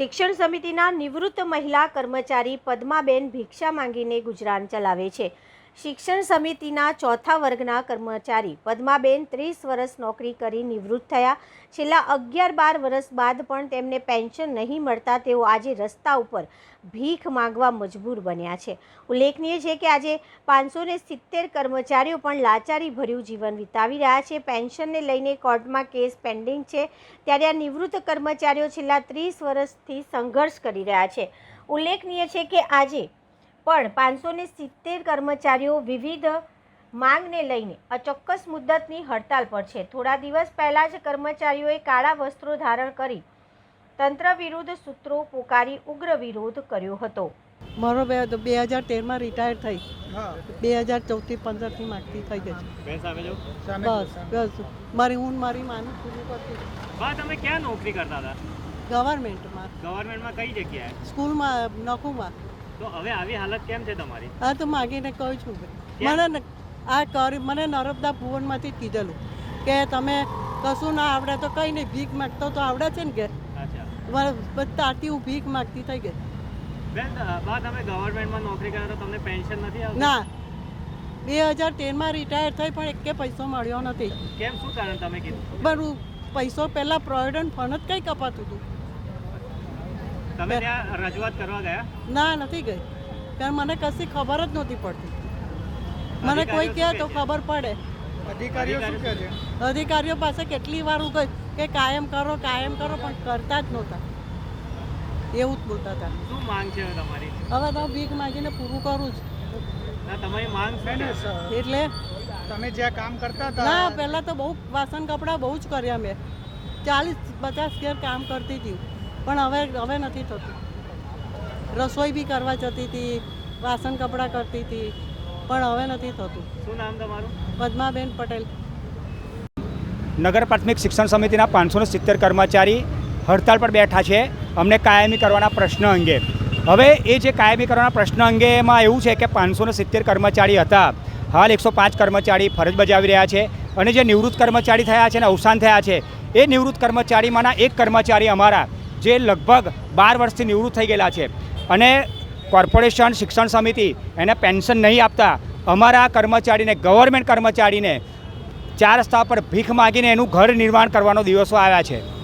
શિક્ષણ સમિતિના નિવૃત્ત મહિલા કર્મચારી પદ્માબેન ભિક્ષા માંગીને ગુજરાન ચલાવે છે. શિક્ષણ સમિતિના ચોથા વર્ગના કર્મચારી પદ્માબેન ત્રીસ વર્ષ નોકરી કરી નિવૃત્ત થયા. છેલ્લા અગિયાર બાર વર્ષ બાદ પણ તેમને પેન્શન નહીં મળતા તેઓ આજે રસ્તા ઉપર ભીખ માંગવા મજબૂર બન્યા છે. ઉલ્લેખનીય છે કે આજે પાંચસો ને સિત્તેર કર્મચારીઓ પણ લાચારી ભર્યું જીવન વિતાવી રહ્યા છે. પેન્શનને લઈને કોર્ટમાં કેસ પેન્ડિંગ છે. ત્યારે આ નિવૃત્ત કર્મચારીઓ છેલ્લા ત્રીસ વર્ષથી સંઘર્ષ કરી રહ્યા છે. ઉલ્લેખનીય છે કે આજે પણ પાંચસો ને સિત્તેર કર્મચારીઓ વિવિધ માંગને લઈને અચોક્કસ મુદ્દતની હડતાલ પર છે. થોડા દિવસ પહેલાં જ કર્મચારીઓએ કાળા વસ્ત્રો ધારણ કરી તંત્ર વિરુદ્ધ સૂત્રો પોકારી ઉગ્ર વિરોધ કર્યો હતો. મારો બે બે હજાર તેરમાં રિટાયર થઈ. બે હજાર ચૌદથી પંદરથી માગતી થઈ ગઈ બસ બસ. મારી હું મારી માનું પૂરું કરતી. બા તમે ક્યાં નોકરી કરતા હતા? ગવર્મેન્ટમાં ગવર્મેન્ટમાં કઈ જગ્યાએ? સ્કૂલમાં નોકુમાં. તો હવે આવી હાલત કેમ છે તમારી? હા તો માગીને કહું છું મને આ કરી મને નર્મદા ભુવનમાંથી કીધેલું કે તમે કશું ના આવડે તો કંઈ નહીં ભીખ માગતો તો આવડે છે ને કે? તાતી હું ભીખ માગતી થઈ ગઈ. બેન બા તમે ગવર્મેન્ટમાં નોકરી કરો તો તમને પેન્શન નથી આવતી? ના. બે હજાર તેરમાં રિટાયર થઈ પણ એકે પૈસો મળ્યો નથી. કેમ? શું કારણ તમે કીધું? બરું પૈસો પહેલાં પ્રોવિડન્ટ ફંડ જ કંઈ કપાતું હતું. તમે ત્યાં રજૂઆત કરવા ગયા? ના નથી ગઈ. કારણ મને કશી ખબર જ નહોતી પડતી. મને કોઈ કહે તો ખબર પડે. અધિકારીઓ શું કહે છે? અધિકારીઓ પાસે કેટલી વાર હું ગઈ કે કાયમ કરો કાયમ કરો પણ કરતા જ નહોતા. એવું જ બોલતા હતા. શું માંગ છે હવે તમારી? હવે તો ભીખ માંગીને પૂરું કરું છું તમારી માંગ છે ને? એટલે? તમે જ્યાં કામ કરતા હતા ના પહેલાં તો બહુ વાસણ કપડાં બહુ જ કર્યા મેં. ચાલીસ પચાસ ઘેર કામ કરતી હતી. પણ હવે હવે નથી થતું. રસોઈ બી કરવા જતી હતી વાસણ કપડાં કરતી હતી પણ હવે નથી થતું. શું નામ તમારું? પદ્માબેન પટેલ. નગર પ્રાથમિક શિક્ષણ સમિતિના પાંચસો સિત્તેર કર્મચારી હડતાળ પર બેઠા છે. અમને કાયમી કરવાના પ્રશ્ન અંગે. હવે એ જે કાયમી કરવાના પ્રશ્ન અંગે એમાં એવું છે કે પાંચસો સિત્તેર કર્મચારી હતા. હાલ એકસો પાંચ કર્મચારી ફરજ બજાવી રહ્યા છે અને જે નિવૃત્ત કર્મચારી થયા છે અને અવસાન થયા છે એ નિવૃત્ત કર્મચારીમાંના એક કર્મચારી અમારા. જે લગભગ બાર વર્ષથી નિવૃત્ત થઈ ગયેલા છે. અને કોર્પોરેશન, શિક્ષણ સમિતિ એને પેન્શન નહીં આપતા. અમારા કર્મચારીને, ગવર્મેન્ટ કર્મચારીને ચાર રસ્તા પર ભીખ માગીને એનું ઘર નિર્માણ કરવાનો દિવસો આવ્યા છે.